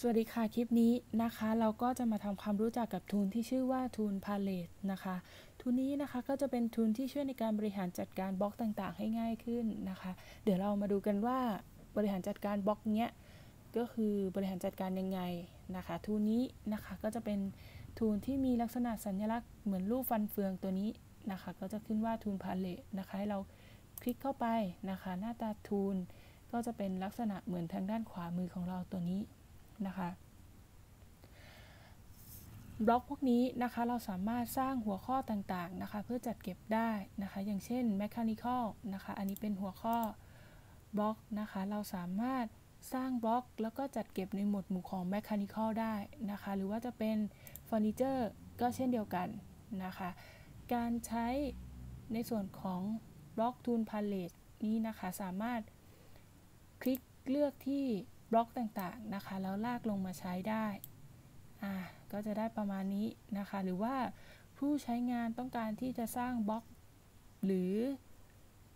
สวัสดีค่ะ คลิปนี้นะคะ เราก็จะมาทำความรู้จักกับทูลที่ชื่อว่าทูลพาเลตนะคะทูลนี้นะคะก็จะเป็นทูลที่ช่วยในการบริหารจัดการบล็อกต่างๆ ให้ง่ายขึ้นนะคะ เดี๋ยวเรามาดูกันว่าบริหารจัดการบล็อกเนี้ยก็คือบริหารจัดการยังไงนะคะทูลนี้นะคะก็จะเป็นทูลที่มีลักษณะสัญลักษณ์เหมือนรูปฟันเฟืองตัวนี้นะคะ ก็จะขึ้นว่าทูลพาเลตนะคะให้เราคลิกเข้าไปนะคะ หน้าตาทูลก็จะเป็นลักษณะเหมือนทางด้านขวามือของเราตัวนี้ นะคะบล็อกพวกนี้นะคะเราสามารถสร้างหัวข้อต่างๆนะคะ เพื่อจัดเก็บได้นะคะ อย่างเช่น mechanical นะคะ อันนี้เป็นหัวข้อบล็อกนะคะ เราสามารถสร้างบล็อก แล้วก็จัดเก็บในหมวดหมู่ของ mechanical ได้นะคะ หรือว่าจะเป็นเฟอร์นิเจอร์ก็เช่นเดียวกันนะคะ การใช้ในส่วนของบล็อกทูลพาเลตนี้นะคะ สามารถคลิกเลือกที่ บล็อกต่างๆนะคะ แล้วลากลงมาใช้ได้อ่าก็จะได้ประมาณนี้นะคะ หรือว่าผู้ใช้งานต้องการที่จะสร้างบล็อก หรือ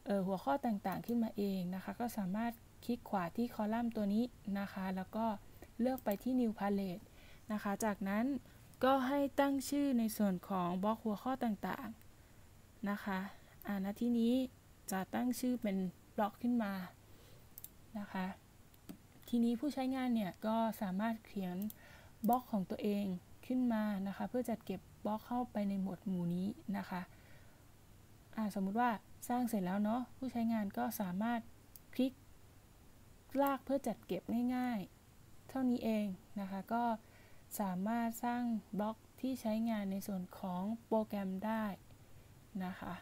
ออหัวข้อต่างๆขึ้นมาเองนะคะ ก็สามารถคลิกขวาที่คอลัมน์ตัวนี้นะคะ แล้วก็เลือกไปที่ New Palette นะคะ จากนั้นก็ให้ตั้งชื่อในส่วนของบล็อกหัวข้อต่างๆนะคะอ่าณที่นี้จะตั้งชื่อเป็นบล็อกขึ้นมานะคะ ทีนี้ผู้ใช้งานเนี่ยก็สามารถเขียนบล็อกของตัวเองขึ้นมานะคะ เพื่อจัดเก็บบล็อกเข้าไปในหมวดหมู่นี้นะคะสมมุติว่าสร้างเสร็จแล้วเนาะผู้ใช้งานก็สามารถคลิกลากเพื่อจัดเก็บง่าย ๆ เท่านี้เองนะคะ ก็สามารถสร้างบล็อกที่ใช้งานในส่วนของโปรแกรมได้นะคะ